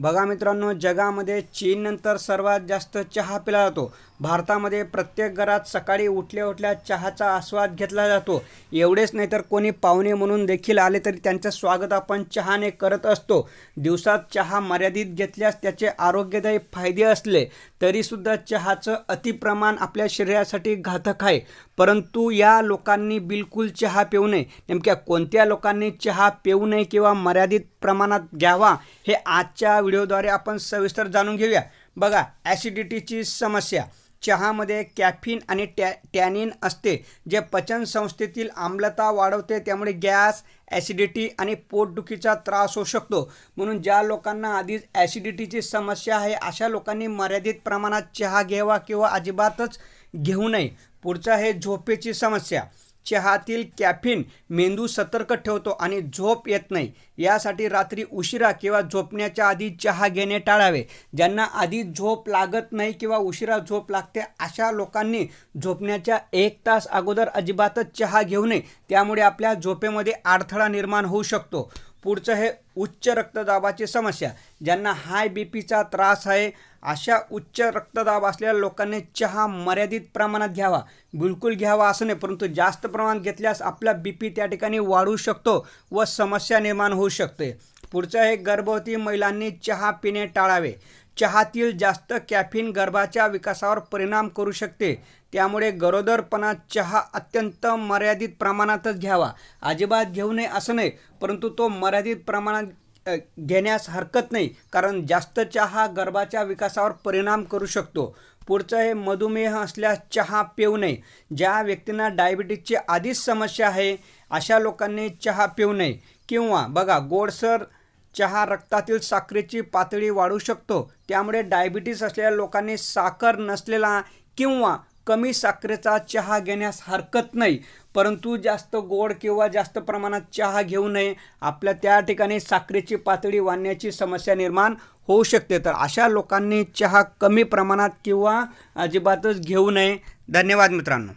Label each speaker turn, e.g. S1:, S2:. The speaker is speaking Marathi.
S1: बघा मित्रांनो जगामध्ये चीननंतर सर्वात जास्त चहा पिला जातो. भारतामध्ये प्रत्येक घरात सकाळी उठल्या उठल्या चहाचा आस्वाद घेतला जातो. एवढेच नाही तर कोणी पाहुणे म्हणून देखील आले तरी त्यांचं स्वागत आपण चहाने करत असतो. दिवसात चहा मर्यादित घेतल्यास त्याचे आरोग्यदायी फायदे असले तरीसुद्धा चहाचं अतिप्रमाण आपल्या शरीरासाठी घातक आहे. परंतु या लोकांनी बिलकुल चहा पिऊ नये. नेमक्या कोणत्या लोकांनी चहा पिऊ नये किंवा मर्यादित प्रमाणात घ्यावा हे आजच्या व्हिडिओद्वारे आपण सविस्तर जाणून घेऊया. बघा ॲसिडिटीची समस्या. चहामध्ये कॅफिन आणि टॅ टॅनिन असते जे पचन संस्थेतील आम्लता वाढवते त्यामुळे गॅस ॲसिडिटी आणि पोटदुखीचा त्रास होऊ शकतो. म्हणून ज्या लोकांना आधीच ॲसिडिटीची समस्या आहे अशा लोकांनी मर्यादित प्रमाणात चहा घ्यावा किंवा अजिबातच घेऊ नये. पुढचं आहे झोपेची समस्या. चहातील कॅफिन मेंदू सतर्क ठेवतो आणि झोप येत नाही. यासाठी रात्री उशिरा किंवा झोपण्याच्या आधी चहा घेणे टाळावे. ज्यांना आधी झोप लागत नाही किंवा उशिरा झोप लागते अशा लोकांनी झोपण्याच्या एक तास अगोदर अजिबातच चहा घेऊ नये. त्यामुळे आपल्या झोपेमध्ये अडथळा निर्माण होऊ शकतो. पुढचं हे उच्च रक्तदाबाची समस्या ज्यांना हाय बी पीचा त्रास आहे अशा उच्च रक्तदाब असलेल्या लोकांनी चहा मर्यादित प्रमाणात घ्यावा. बिलकुल घ्यावा असं नाही परंतु जास्त प्रमाणात घेतल्यास आपला बी पी त्या ठिकाणी वाढू शकतो व समस्या निर्माण होऊ शकते. पुढचं आहे गर्भवती महिलांनी चहा पिणे टाळावे. चहातील जास्त कॅफिन गर्भाच्या विकासावर परिणाम करू शकते. त्यामुळे गरोदरपणात चहा अत्यंत मर्यादित प्रमाणातच घ्यावा. अजिबात घेऊ नये असं नाही परंतु तो मर्यादित प्रमाणात घेण्यास हरकत नाही कारण जास्त चहा गर्भाच्या विकासावर परिणाम करू शकतो. पुढचं हे मधुमेह असल्यास चहा पिऊ नये. ज्या व्यक्तींना डायबिटीजची आधीच समस्या आहे अशा लोकांनी चहा पिऊ नये. किंवा बघा गोडसर चहा रक्तातील साखरेची पातळी वाढू शकतो. त्यामुळे डायबिटीस असलेल्या लोकांनी साखर नसलेला किंवा कमी साखरेचा चहा घेण्यास हरकत नाही. परंतु जास्त गोड किंवा जास्त प्रमाणात चहा घेऊ नये. आपल्या त्या ठिकाणी साखरेची पातळी वाढण्याची समस्या निर्माण होऊ शकते. तर अशा लोकांनी चहा कमी प्रमाणात किंवा अजिबातच घेऊ नये. धन्यवाद मित्रांनो.